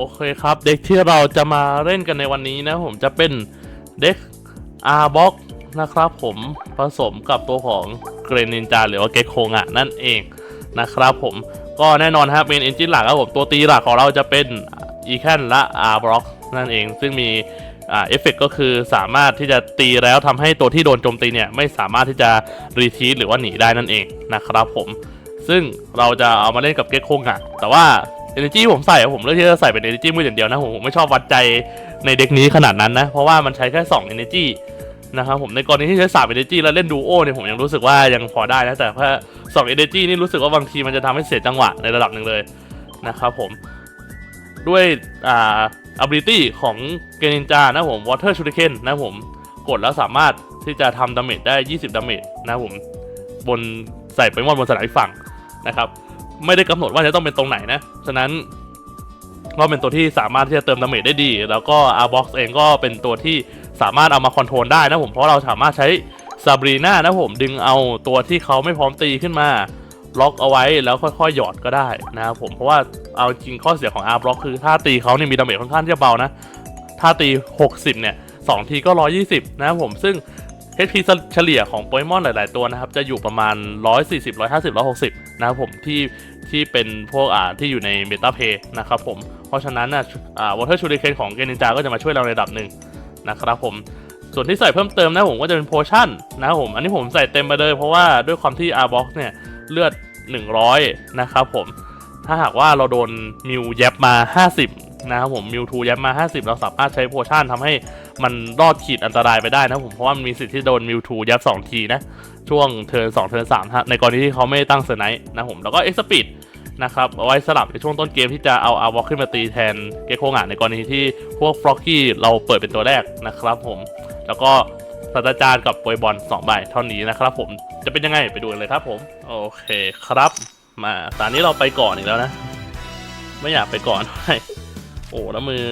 โอเคครับ เด็กที่เราจะมาเล่นกันในวันนี้นะผมจะเป็นเด็ก R box นะครับผมผสมกับตัวของเกรนินจาหรือว่าเกโคงะนั่นเองนะครับผมก็แน่นอนครับเป็นเอนจินหลักครับผมตัวตีหลักของเราจะเป็น e c a n และ R block นั่นเอง ซึ่งมีเอฟเฟกก็คือสามารถที่จะตีแล้วทำให้ตัวที่โดนโจมตีเนี่ยไม่สามารถที่จะรีทีหรือว่าหนีได้นั่นเองนะครับผมซึ่งเราจะเอามาเล่นกับเก็กโคงะแต่ว่า Energy ผมใส่ผมเลือกที่จะใส่เป็น Energy มืออย่างเดียวนะผมผมไม่ชอบวัดใจในเด็กนี้ขนาดนั้นนะ เพราะว่ามันใช้แค่2 Energy นะครับผมในกรณีที่ใช้3 Energy แล้วเล่นดูโอเนี่ยผมยังรู้สึกว่ายังพอได้นะ แต่ถ้า2 Energy นี่รู้สึกว่าบางทีมันจะทำให้เสียจังหวะในระดับหนึ่งเลยนะครับผมด้วยอ่า ability ของเกนินจานะผม Water Shuriken นะผมกดแล้วสามารถที่จะทำดาเมจได้ 20ดาเมจนะผมบนใส่ไปมอนบนสนามอีกฝั่งนะครับ ไม่ได้กำหนดว่าจะต้องเป็นตรงไหนนะ ฉะนั้นก็เป็นตัวที่สามารถที่จะเติมดาเมจได้ดี แล้วก็ R-Box เองก็เป็นตัวที่สามารถเอามาคอนโทรลได้นะผมเพราะเราสามารถใช้ซาบรีน่านะผมดึงเอาตัวที่เขาไม่พร้อมตีขึ้นมาล็อกเอาไว้แล้วค่อยๆหยอดก็ได้นะครับผมเพราะว่าเอาจริงข้อเสียของ R-Block คือถ้าตีเขาเนี่ยมีดาเมจค่อนข้างที่จะเบานะถ้าตี 60 เนี่ย 2 ทีก็ 120 นะครับผมซึ่ง HP เฉลี่ยของโปเกมอนหลาย ๆ ตัวนะครับ จะอยู่ประมาณ 140 150 160 นะครับผมที่ ที่เป็นพวกอ่าที่อยู่ในเมตาเพย์นะครับผม เพราะฉะนั้นนะอ่าวอเตอร์ชูริเคนของเกนินจาก็จะมาช่วยเราในระดับหนึ่งนะครับผม ส่วนที่ใส่เพิ่มเติมนะผมก็จะเป็นโพชั่นนะครับผม อันนี้ผมใส่เต็มไปเลย เพราะว่าด้วยความที่ R-Box เนี่ยเลือด 100 นะครับผม ถ้าหากว่าเราโดนมิวแยบมา 50นะครับผมมิวทูแยบมา 50 เราสามารถใช้โพชั่นทำให้มันรอดขีดอันตรายไปได้นะผมเพราะว่ามันมีสิทธิ์ที่โดนมิวทูแยบ2ทีนะ ช่วงเทิร์น2เทิร์น3ฮะในกรณีที่เขาไม่ตั้งเซอร์ไนท์นะผมแล้วก็เอ็กซ์ปีดนะครับเอาไว้สลับในช่วงต้นเกมที่จะเอาอาวอลขึ้นมาตีแทนเกโคงะในกรณีที่พวกฟล็อกกี้เราเปิดเป็นตัวแรกนะครับผมแล้วก็ศาสตราจารย์กับโปรยบอล2ใบเท่านี้นะครับผมจะเป็นยังไงไปดูกันเลยครับผมโอเคครับมาตอนนี้เราไปก่อนอีกแล้วนะ ไม่อยากไปก่อนด้วยโอ้แล้วมือ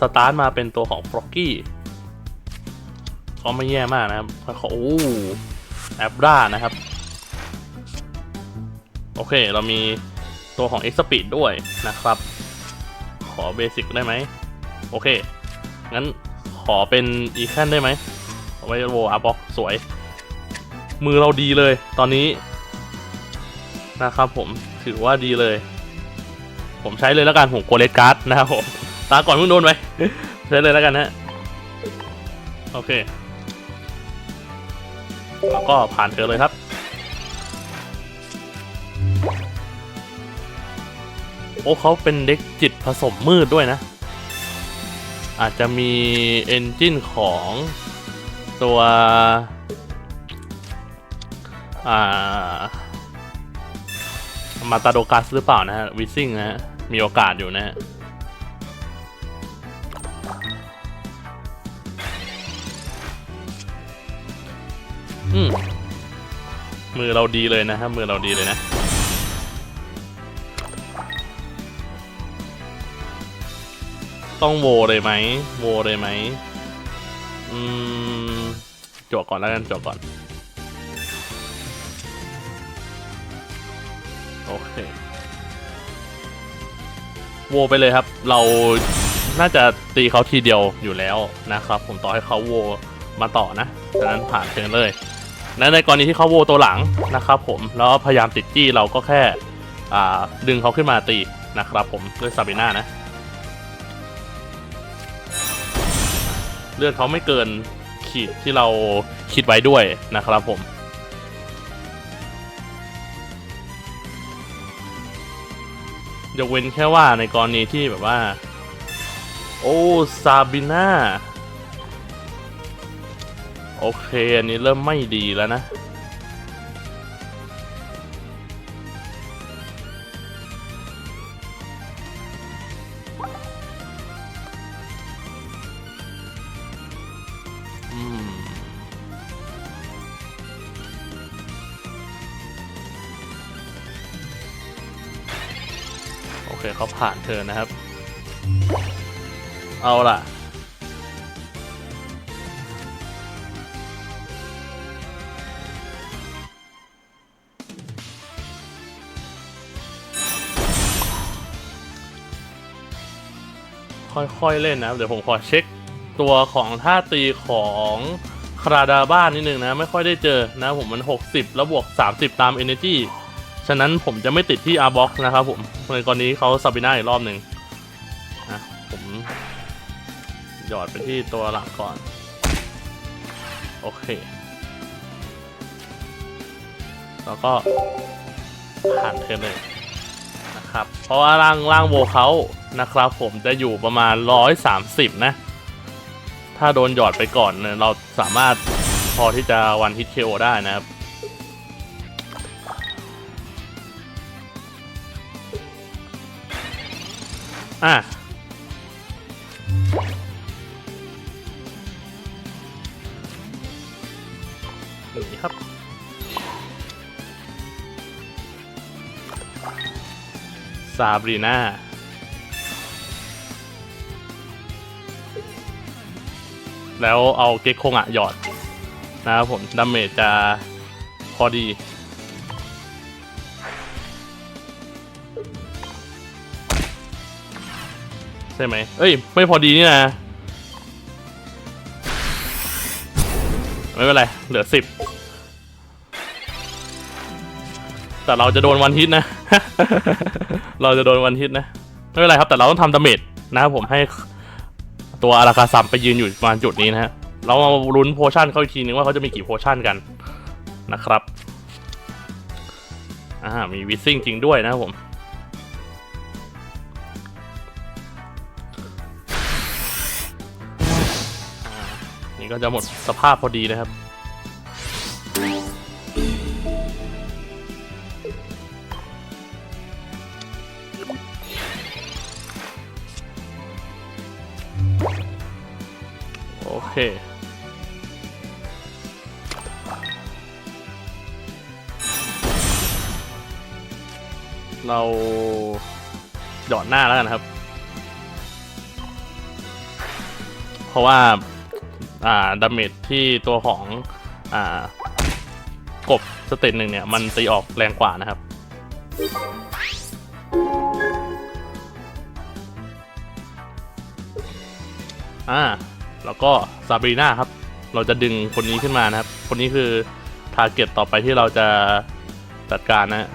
สตาร์ทมาเป็นตัวของฟล็อกกี้ ก็ไม่แย่มากนะครับเขาโอ้แอปด้านะครับ โอเค เรามีตัวของ X Speed ด้วยนะครับ ขอเบสิกได้ไหม โอเค งั้นขอเป็นอีแคนได้ไหมไว้โวอาบ็อกสวย มือเราดีเลย ตอนนี้ นะครับผมถือว่าดีเลย ผมใช้เลยแล้วกันผมโกเลตการ์ดนะครับผม ตาก่อนเพิ่งโดนไปใช้เลยแล้วกันฮะโอเค แล้วก็ผ่านเธอเลยครับโอ้เขาเป็นเด็กจิตผสมมืดด้วยนะ อาจจะมีเอนจินของตัวอ่ามาตาโดกัสหรือเปล่านะฮะวิซิ่งนะฮะมีโอกาสอยู่นะฮะ อืมมือเราดีเลยนะฮะมือเราดีเลยนะ ต้องโวเลยไหมโวเลยไหมอืมจวกก่อนแล้วกันจวกก่อน โอเคโวไปเลยครับ เราน่าจะตีเขาทีเดียวอยู่แล้วนะครับ ผมต่อให้เขาโวมาต่อนะฉะนั้นผ่านเชิญเลย และในกรณีที่เขาโวตัวหลังนะครับผมแล้วพยายามติดจี้เราก็แค่ดึงเขาขึ้นมาตีนะครับผมด้วยซาบิน่านะเลือดเขาไม่เกินขีดที่เราคิดไว้ด้วยนะครับผมยกเว้นแค่ว่าในกรณีที่แบบว่า โอ้ซาบิน่า โอเค อันนี้เริ่มไม่ดีแล้วนะ อืม โอเคเขาผ่านเธอนะครับ เอาล่ะ ค่อยๆเล่นนะครับเดี๋ยวผมขอเช็คตัวของท่าตีของคาราดาบ้านนิดนึงนะไม่ค่อยได้เจอนะผมมัน 60 แล้วบวก 30 ตาม Energy ฉะนั้นผมจะไม่ติดที่ R box นะครับผมในกรณีเขาซาบิน่าอีกรอบหนึ่งนะผมหยอดไปที่ตัวหลักก่อน โอเค แล้วก็ผ่านเทิร์นเลยนะครับ เพราะว่าร่างร่างโวเขา นะครับผมจะอยู่ประมาณ 130 นะ ถ้าโดนหยอดไปก่อนเนี่ยเราสามารถพอที่จะวันฮิตเคโอได้นะครับอะนี่ครับ ซาบรีนา แล้วเอาเก็กคงอะหยอดนะครับผมดาเมจจะพอดีใช่ไหมเอ้ย ไม่พอดีนี่นะ ไม่เป็นไร เหลือสิบ แต่เราจะโดนวันฮิตนะ เราจะโดนวันฮิตนะ ไม่เป็นไรครับ แต่เราต้องทำดาเมจนะครับผมให้ ตัวอาราคาซัมไปยืนอยู่ประมาณจุดนี้นะฮะเรามาลุ้นโพชั่นเขาอีกทีนึงว่าเขาจะมีกี่โพชั่นกันนะครับอ่ามีวิซิ่งจริงด้วยนะครับผมนี่ก็จะหมดสภาพพอดีนะครับ ว่าอ่าดาเมจที่ตัวของอ่ากบสเตตหนึ่งเนี่ย มันตีออกแรงกว่านะครับ อ่า แล้วก็ซาบรีนาครับ เราจะดึงคนนี้ขึ้นมานะครับ คนนี้คือทาร์เก็ตต่อไปที่เราจะจัดการนะ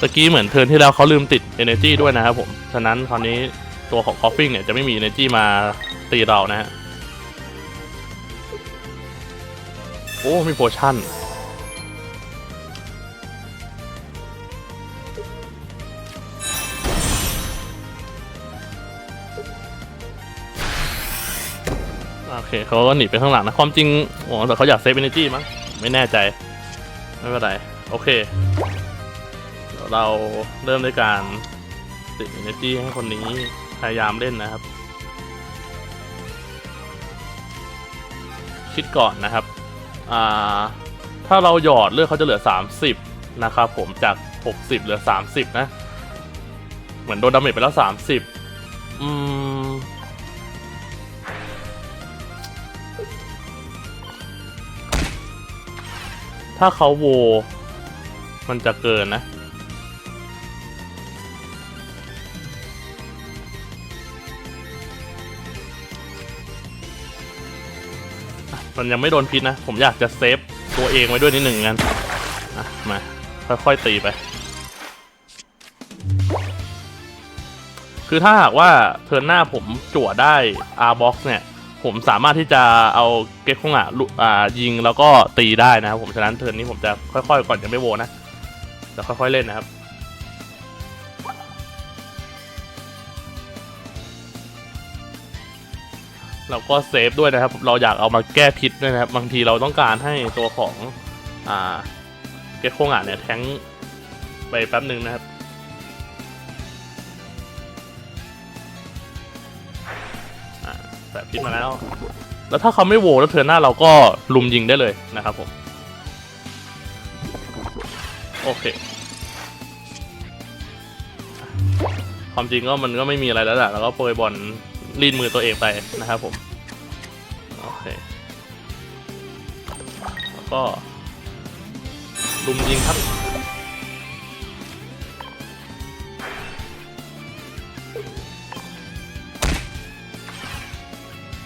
ตะกี้เหมือนเทิร์นที่แล้วเขาลืมติด Energy ด้วยนะครับผม ฉะนั้นคราวนี้ตัวของ Coughing เนี่ยจะไม่มี Energy มาตีเรานะฮะ โอ้ มีโพชั่น โอเคเขาก็หนีไปข้างหลังนะ ความจริงโอ้แต่เขาอยากเซฟ energy มั้ง ไม่แน่ใจ ไม่เป็นไร โอเค เราเริ่มด้วยการติด energy ให้คนนี้พยายามเล่นนะครับ คิดก่อนนะครับ อ่า ถ้าเราหยอดเลือดเขาจะเหลือ 30 นะครับผมจาก 60 เหลือ 30 นะ เหมือนโดนดาเมจไปแล้ว 30 อืมถ้าเขาโว มันจะเกินนะ มันยังไม่โดนพิษนะ ผมอยากจะเซฟตัวเองไว้ด้วยนิดหนึ่งงั้นมา ค่อยๆตีไป คือถ้าหากว่าเทิร์นหน้าผมจั่วได้ R box เนี่ย ผมสามารถที่จะเอาเก็กคงอะลุอ่ายิงแล้วก็ตีได้นะครับผมฉะนั้นเทิร์นนี้ผมจะค่อยๆ ก่อนยังไม่โวนะจะค่อยๆเล่นนะครับ เราก็เซฟด้วยนะครับ เราอยากเอามาแก้พิษด้วยนะครับ บางทีเราต้องการให้ตัวของอ่าเก็กโคงอะเนี่ยแทงไปแป๊บหนึ่งนะครับแบบพิษมาแล้ว แล้วถ้าเขาไม่โวแล้วเทิร์นหน้าเราก็ลุมยิงได้เลยนะครับผม โอเค ความจริงก็มันก็ไม่มีอะไรแล้วแหละแล้วก็โปรยบอล รีดมือตัวเองไปนะครับผม โอเค แล้วก็ลุมยิงครับ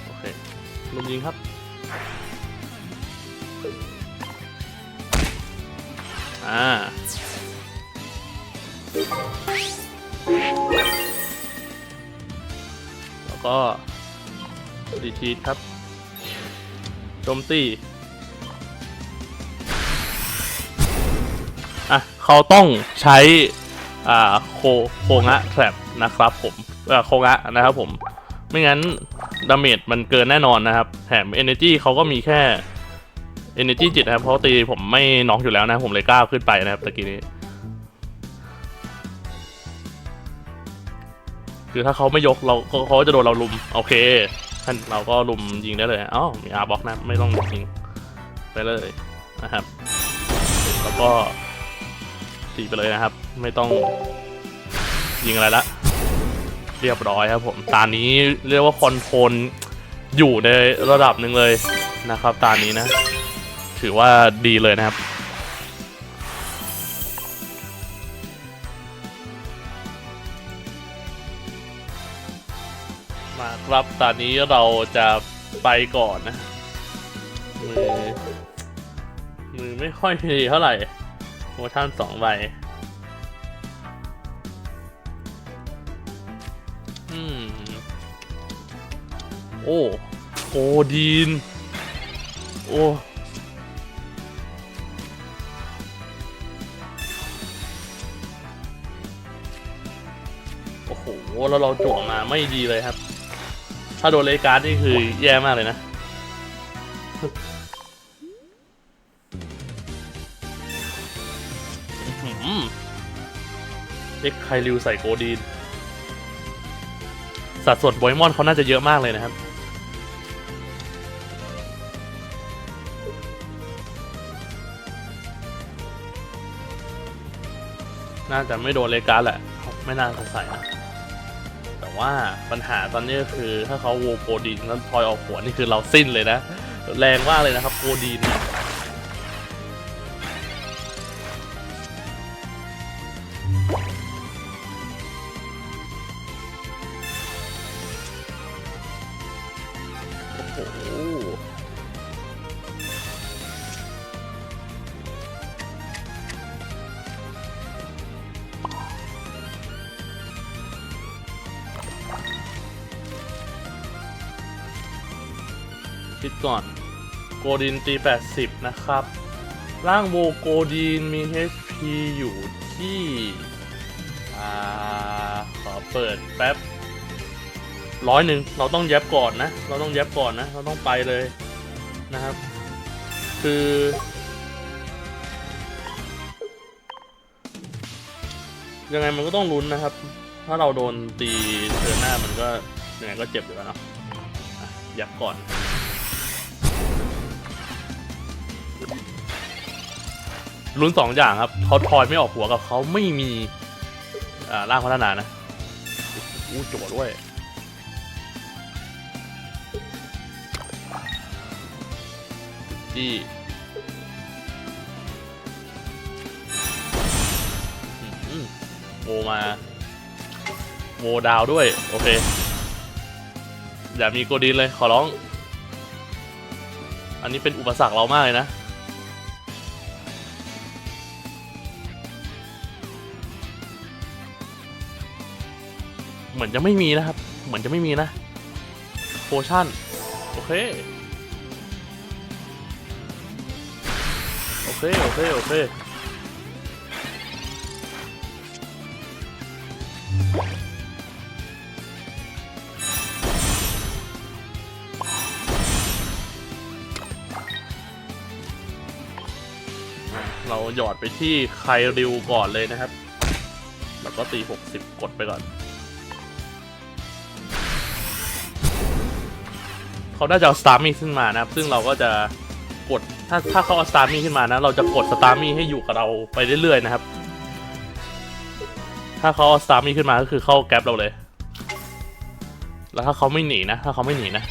โอเคลุมยิงครับ รีทีทครับโจมตีอะเขาต้องใช้อ่าโคโคงะแทรปนะครับผมเอ่อโคงะนะครับผมไม่งั้นดาเมจมันเกินแน่นอนนะครับ แถม Energy เขาก็มีแค่ Energy จิตนะครับ เพราะตีผมไม่น็อกอยู่แล้วนะ ผมเลยกล้าวขึ้นไปนะครับตะกี้นี้ คือถ้าเขาไม่ยกเราเขาเขาจะโดนเราลุม โอเค ท่านเราก็ลุมยิงได้เลยอ๋อมีอาร์บ็อกนะไม่ต้องยิงไปเลยนะครับ แล้วก็ตีไปเลยนะครับ ไม่ต้องยิงอะไรละ เรียบร้อยครับผมตานี้เรียกว่าคอนโทรลอยู่ในระดับหนึ่งเลยนะครับ ตานี้นะ ถือว่าดีเลยนะครับ ครับตอนนี้เราจะไปก่อนนะ มือ มือไม่ค่อยดีเท่าไหร่โมชั่นสองใบอืม โอ้โอดีน โอ้โอ้โหแล้วเราจั่วมาไม่ดีเลยครับ ถ้าโดนเลการ์ดนี่คือแย่มากเลยนะ เอ็กไคลิวใส่โกดีน สัดส่วนโปเกมอนเขาน่าจะเยอะมากเลยนะครับ น่าจะไม่โดนเลการ์ดแหละ ไม่น่าจะใส่นะ ว่าปัญหาตอนนี้ก็คือถ้าเขาโวโกดีนแล้วพลอยออกหัวนี่คือเราสิ้นเลยนะ แรงมากเลยนะครับโกดีนเนี่ยโอ้โห ก่อน โกดีนตี 80 นะครับ ร่างโวโกดีนมี HP อยู่ที่ อ่า ขอเปิดแป๊บร้อยหนึ่งเราต้องแย็บก่อนนะ เราต้องแย็บก่อนนะ เราต้องไปเลยนะครับ คือ ยังไงมันก็ต้องลุ้นนะครับ ถ้าเราโดนตีเทือหน้ามันก็ยังไงก็เจ็บอยู่แล้วเนาะแยับก่อน ลุ้นสองอย่างครับเขาทอยไม่ออกหัวกับเขาไม่มีอ่าร่างพัฒนานะอู้จั่วด้วยที่อืมโวมาโวดาวด้วย โอเค อย่ามีโกดีนเลยขอร้อง อันนี้เป็นอุปสรรคเรามากเลยนะ มือนจะไม่มีนะครับ เหมือนจะไม่มีนะโพชั่น โอเค โอเค โอเค โอเค เราหยอดไปที่ไคริวก่อนเลยนะครับ แล้วก็ตี 60 กดไปก่อน เขาน่าจะเอาสตาร์มี่ขึ้นมานะครับ ซึ่งเราก็จะกดถ้าถ้าเขาเอาสตาร์มี่ขึ้นมานะ เราจะกดสตาร์มี่ให้อยู่กับเราไปเรื่อยๆนะครับ ถ้าเขาเอาสตาร์มี่ขึ้นมาก็คือเข้าแก๊ปเราเลย แล้วถ้าเขาไม่หนีนะ ถ้าเขาไม่หนีนะ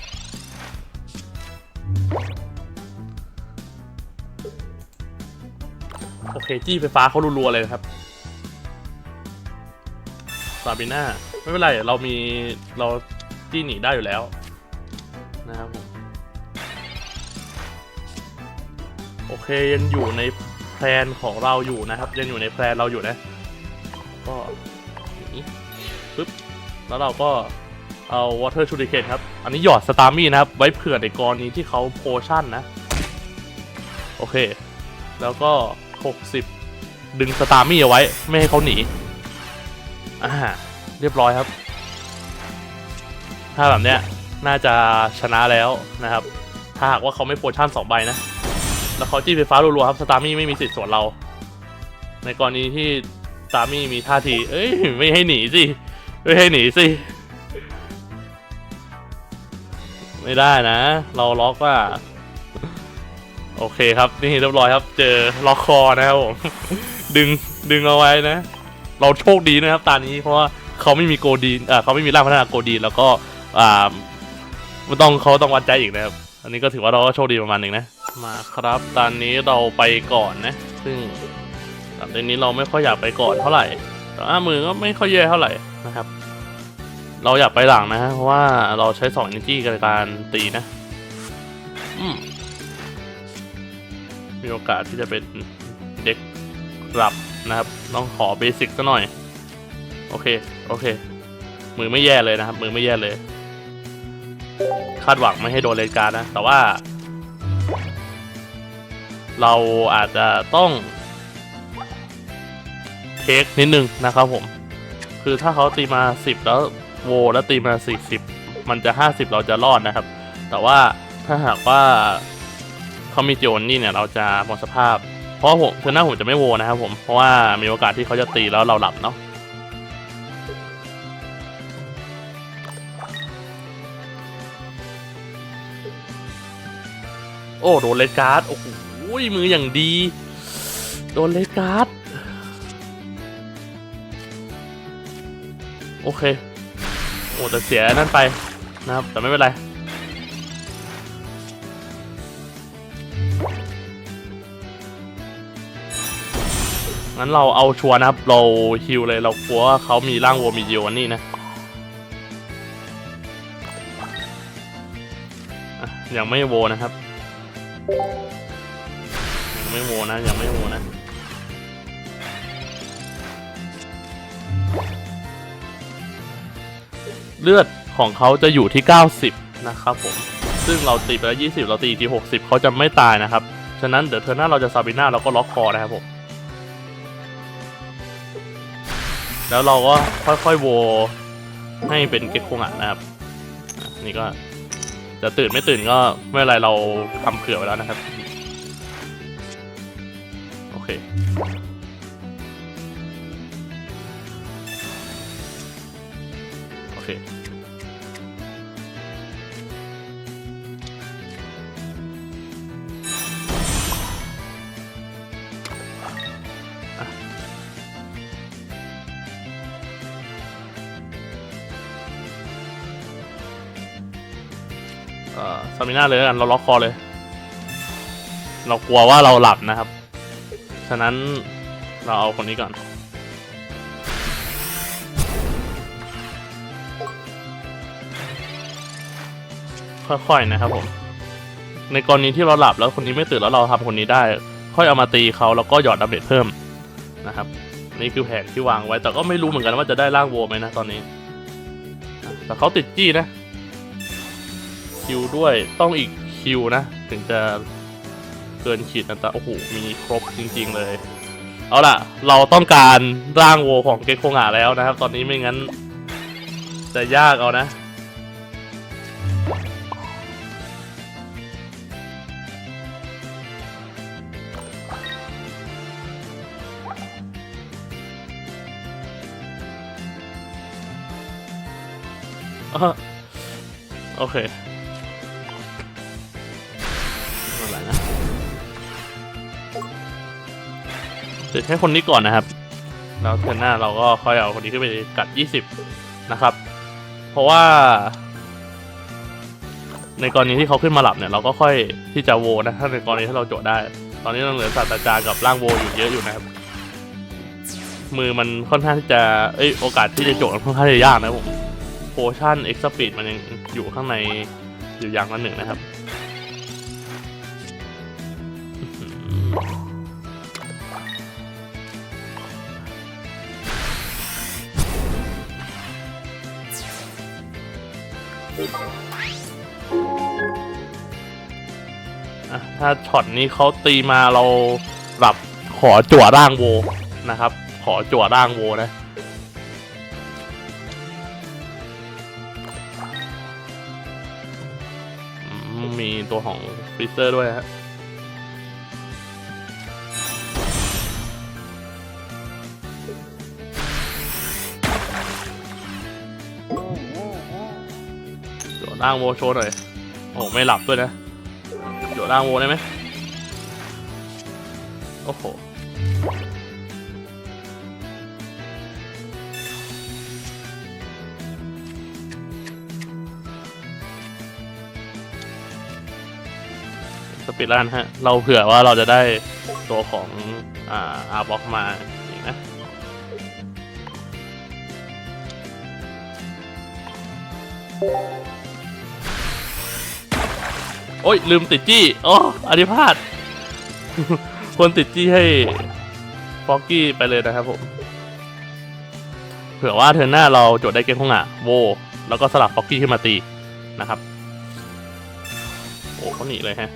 โอเคจี้ไฟฟ้าเขารัวๆเลยนะครับซาบิน่าไม่เป็นไรเรามีเราจี้หนีได้อยู่แล้ว นะครับผม โอเคยังอยู่ในแพลนของเราอยู่นะครับ ยังอยู่ในแพลนเราอยู่นะ ก็อย่างนี้ปึ๊บแล้วเราก็เอา water shuriken ครับ อันนี้หยอดสตาร์มี่นะครับ ไว้เผื่อในกรณีที่เขาโพชั่นนะ โอเค แล้วก็ 60 ดึงสตาร์มี่เอาไว้ ไม่ให้เขาหนี อ่า เรียบร้อยครับ ถ้าแบบเนี้ย น่าจะชนะแล้วนะครับ ถ้าหากว่าเขาไม่โพชั่นสองใบนะ แล้วเขาจี้ไฟฟ้ารัวๆครับสตาร์มี่ไม่มีสิทธิ์สวนเรา ในกรณีที่สตาร์มี่มีท่าที เอ้ยไม่ให้หนีสิ ไม่ให้หนีสิ ไม่ได้นะ เราล็อกว่า โอเคครับ นี่เรียบร้อยครับ เจอล็อกคอนะครับผม ดึงดึงเอาไว้นะ เราโชคดีนะครับตอนนี้เพราะว่าเขาไม่มีโกดีนเขาไม่มีร่างพัฒนาโกดีนแล้วก็ อ่าไม่ต้องเขาต้องวัดใจอีกนะครับ อันนี้ก็ถือว่าเราก็โชคดีประมาณหนึ่งนะ มาครับ ตอนนี้เราไปก่อนนะ ซึ่งตอนนี้เราไม่ค่อยอยากไปก่อนเท่าไหร่ แต่ว่ามือก็ไม่ค่อยแย่เท่าไหร่นะครับ เราอยากไปหลังนะฮะเพราะว่าเราใช้สอง energy ในการตีนะอืมมีโอกาสที่จะเป็นเด็กรับนะครับ ต้องขอเบสิกซะหน่อย โอเค โอเค มือไม่แย่เลยนะครับ มือไม่แย่เลย คาดหวังไม่ให้โดนเลนการนะ แต่ว่า เราอาจจะต้องเทคนิดนึงนะครับผม คือถ้าเขาตีมา 10 แล้วโวแล้วตีมา 40 มันจะ 50 เราจะรอดนะครับ แต่ว่าถ้าหากว่าเขามีโจนนี่เนี่ยเราจะหมดสภาพ เพราะผมเทอร์หน้าผมจะไม่โวนะครับผม เพราะว่ามีโอกาสที่เขาจะตีแล้วเราหลับเนาะ โอ้โดนเลดการ์ดโอ้โหมืออย่างดี โดนเลดการ์ดโอเค โอ้แต่เสียนั่นไปนะครับ แต่ไม่เป็นไร งั้นเราเอาชัวร์นะครับ เราฮิวเลยเรากลัวว่าเขามีร่างวัวมีเดียวันนี้นะอะยังไม่โวนะครับ ยังไม่โวนะยังไม่โวนะเลือดของเขาจะอยู่ที่ 90 นะครับผม ซึ่งเราตีไปแล้ว 20 เราตีอีกที่ 60 เขาจะไม่ตายนะครับ ฉะนั้นเดี๋ยวเทอร์หน้าเราจะซาบิน่าเราก็ล็อกคอนะครับผม แล้วเราก็ค่อยๆโวให้เป็นเก็กคงอะนะครับ นี่ก็ จะตื่นไม่ตื่นก็ไม่เป็นไรเราทำเผื่อไว้แล้วนะครับ โอเค เซามิน่าเลยกันเราล็อกคอเลย เรากลัวว่าเราหลับนะครับ ฉะนั้นเราเอาคนนี้ก่อน ค่อยๆนะครับผม ในกรณีที่เราหลับแล้วคนนี้ไม่ตื่นแล้วเราทำคนนี้ได้ ค่อยเอามาตีเขาแล้วก็หยอดดาเมจเพิ่มนะครับ นี่คือแผนที่วางไว้แต่ก็ไม่รู้เหมือนกันว่าจะได้ร่างโวไหมนะตอนนี้แต่เขาติดจี้นะ คิวด้วยต้องอีกคิวนะ ถึงจะเกินขีดอันตราโอ้โห มีครบจริง ๆ เลย เอาล่ะ เราต้องการร่างโวของเกคโคงะแล้วนะครับ ตอนนี้ไม่งั้น จะยากเอานะโอเค เดี๋ยวให้คนนี้ก่อนนะครับ แล้วเทนหน้าเราก็ค่อยเอาคนนี้ขึ้นไปกัด 20 นะครับ เพราะว่า ในกรณีที่เขาขึ้นมาหลับเนี่ยเราก็ค่อยที่จะโวนะถ้าในกรณีที่เราโจทย์ได้ ตอนนี้เราเหลือศาสตราจารย์กับร่างโวอยู่เยอะอยู่นะครับมือมันค่อนข้างที่จะ เอ้ย โอกาสที่จะโจกมันค่อนข้างจะยากนะผมโพชั่นเอ็กซ์ปีดมันยังอยู่ข้างในอยู่อย่างละหนึ่งนะครับ ถ้าช็อตนี้เขาตีมาเราหลับขอจั่วร่างโวนะครับ ขอจั่วร่างโวนะมีตัวของฟิเซอร์ด้วยฮะจั่วร่างโวโชว์หน่อย โอ้ไม่หลับด้วยนะ ดดล่างโวได้ไหมโอ้โหสปีดรันฮะ เราเผื่อว่าเราจะได้ตัวของอ่าอาบ็อกมาอีกนะ โอ้ยลืมติดจี้โอ้อันนี้พาดควรติดจี้ให้ฟอกกี้ไปเลยนะครับผมเผื่อว่าเทอร์หน้าเราโจทย์ได้เกมของอะโวแล้วก็สลับฟอกกี้ขึ้นมาตีนะครับ โอ้เขาหนีเลยฮะ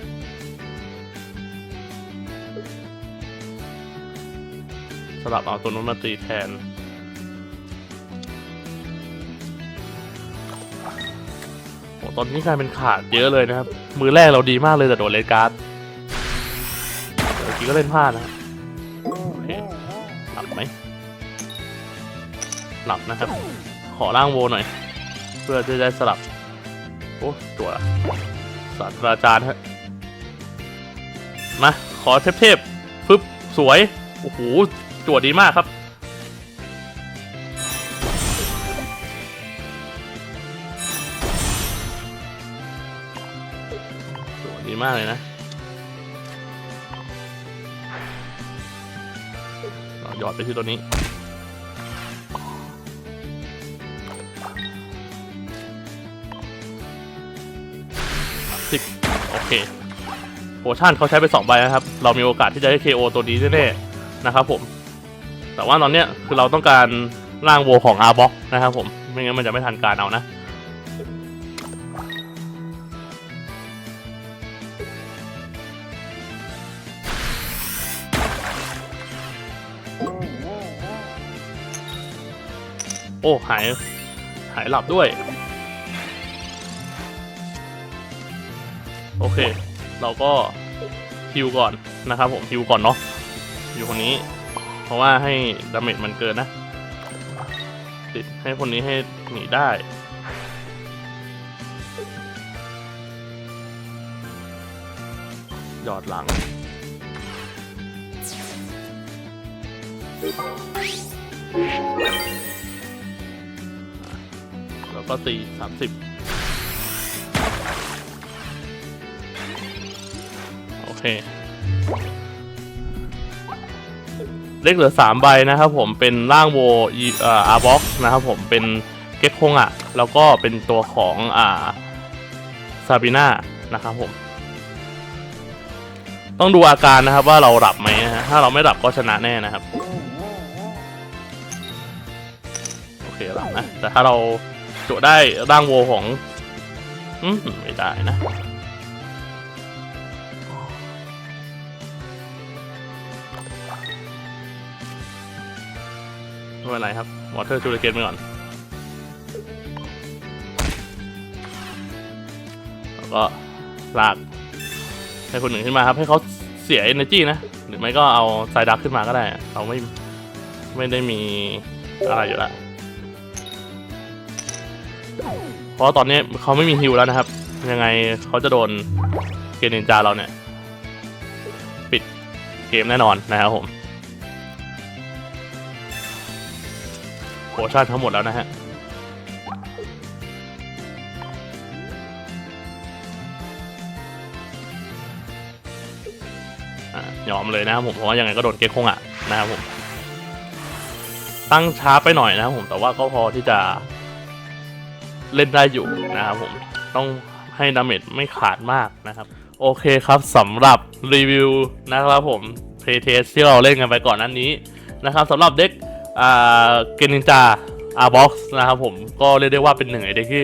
สลับเอาตัวนู้นมาตีแทน ตอนนี้กลายเป็นขาดเยอะเลยนะครับ มือแรกเราดีมากเลยแต่โดนเลนการ์ดเมื่อกี้ก็เล่นพลาดนะหลับไหมหลับนะครับ ขอร่างโวหน่อย เพื่อจะได้สลับ โอ้ตัวละศาสตราจารย์ฮะมาขอเทพๆฟึบสวย โอ้โหจั่วดีมากครับ มากเลยนะหยอดไปที่ตัวนี้ สิบโอเคโพชั่นเขาใช้ไปสองใบนะครับ เรามีโอกาสที่จะได้ KO ตัวนี้แน่ๆนะครับผม แต่ว่าตอนเนี้ยคือเราต้องการร่างโวของ R box นะครับผม ไม่งั้นมันจะไม่ทันการเอานะ โอ้หายหายหลับด้วย โอเค เราก็ฮิวก่อนนะครับผมฮิวก่อนเนาะฮิวคนนี้ เพราะว่าให้ดาเมจมันเกินนะ ติดให้คนนี้ให้หนีได้หยอดหลังแล้ ก็ตีสามสิบโอเค เลขเหลือสามใบนะครับผมเป็นร่างโวอออาร์บ็อกนะครับผมเป็นเก็กคงอะแล้วก็เป็นตัวของอ่าซาบิน่านะครับผม ต้องดูอาการนะครับว่าเราหลับไหมนะฮะถ้าเราไม่หลับก็ชนะแน่นะครับ โอเคหลับนะ แต่ถ้าเรา จทย์ได้ร่างโวของอืมไม่ได้นะไม่เป็นไรครับวอเตอร์จูเลเกนไปก่อน แล้วก็ลากให้คนหนึ่งขึ้นมาครับ ให้เขาเสีย energy นะ หรือไม่ก็เอาไซดักขึ้นมาก็ได้ เราไม่ ไม่ได้มีอะไรอยู่ละ เพราะตอนนี้เขาไม่มีฮิวแล้วนะครับ ยังไงเขาจะโดนเกมนินจาเราเนี่ย ปิดเกมแน่นอนนะครับผมโพชั่นทั้งหมดแล้วนะฮะโอะยอมเลยนะครับผมเพราะว่ายังไงก็โดนเก็กคงอะนะครับผม ตั้งช้าไปหน่อยนะครับผมแต่ว่าก็พอที่จะ เล่นได้อยู่นะครับผมต้องให้ดาเมจไม่ขาดมากนะครับ โอเคครับสำหรับรีวิวนะครับผมเพย์เทสที่เราเล่นกันไปก่อนนั้นนี้นะครับสำหรับเด็กอ่าเกนินจาอาร์บ็อกซ์นะครับผมก็เรียกได้ว่าเป็นหนึ่งในเด็กที่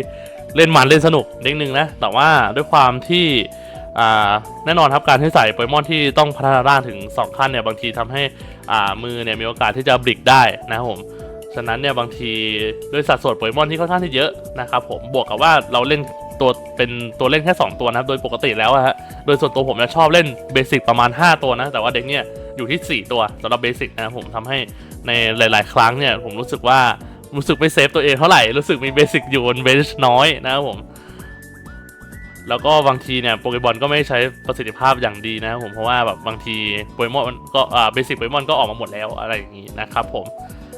เล่นมันเล่นสนุกเด็กหนึ่งนะแต่ว่าด้วยความที่อ่าแน่นอนครับการที่ใส่โปเกมอนที่ต้องพัฒนาร่างถึง 2 ขั้นเนี่ยบางทีทำให้อ่ามือเนี่ยมีโอกาสที่จะบลิกได้นะครับผม ฉะนั้นเนี่ยบางทีด้วยสัดส่วนโปเกมอนที่ค่อนข้างที่เยอะนะครับผมบวกกับว่าเราเล่นตัวเป็นตัวเล่นแค่ 2 ตัวนะครับโดยปกติแล้วฮะโดยส่วนตัวผมจะชอบเล่นเบสิกประมาณ 5 ตัวนะแต่ว่าเด็กเนี่ยอยู่ที่ 4 ตัวสำหรับเบสิกนะผมทำให้ในหลาย ๆ ครั้งเนี่ยผมรู้สึกว่ารู้สึกไม่เซฟตัวเองเท่าไหร่รู้สึกมีเบสิกอยู่บนเบนช์น้อยนะครับผมแล้วก็บางทีเนี่ยโปเกมอนก็ไม่ใช้ประสิทธิภาพอย่างดีนะครับผมเพราะว่าแบบบางทีโปเกมอนก็อ่าเบสิกโปเกมอนก็ออกมาหมดแล้วอะไรอย่างนี้นะครับผม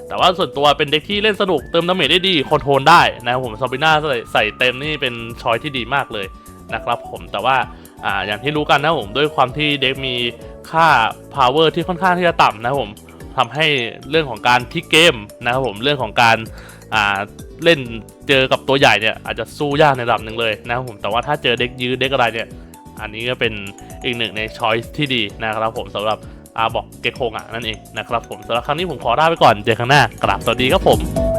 แต่ว่าส่วนตัวเป็นเด็กที่เล่นสนุกเติมดาเมจได้ดีคอนโทรลได้นะครับผมซอบิน่าใส่ใส่เต็มนี่เป็นช้อยที่ดีมากเลยนะครับผมแต่ว่าอ่าอย่างที่รู้กันนะผมด้วยความที่เด็กมีค่า power ที่ค่อนข้างที่จะต่ำนะผมทำให้เรื่องของการพลิกเกมนะครับผมเรื่องของการอ่าเล่นเจอกับตัวใหญ่เนี่ยอาจจะสู้ยากในระดับหนึ่งเลยนะครับผมแต่ว่าถ้าเจอเด็กยื้อเด็กอะไรเนี่ยอันนี้ก็เป็นอีกหนึ่งในช้อยที่ดีนะครับผมสำหรับ อาบอกเกโคงะนั่นเองนะครับผมสำหรับครั้งนี้ผมขอลาไปก่อนเจอกันหน้ากราบสวัสดีครับผม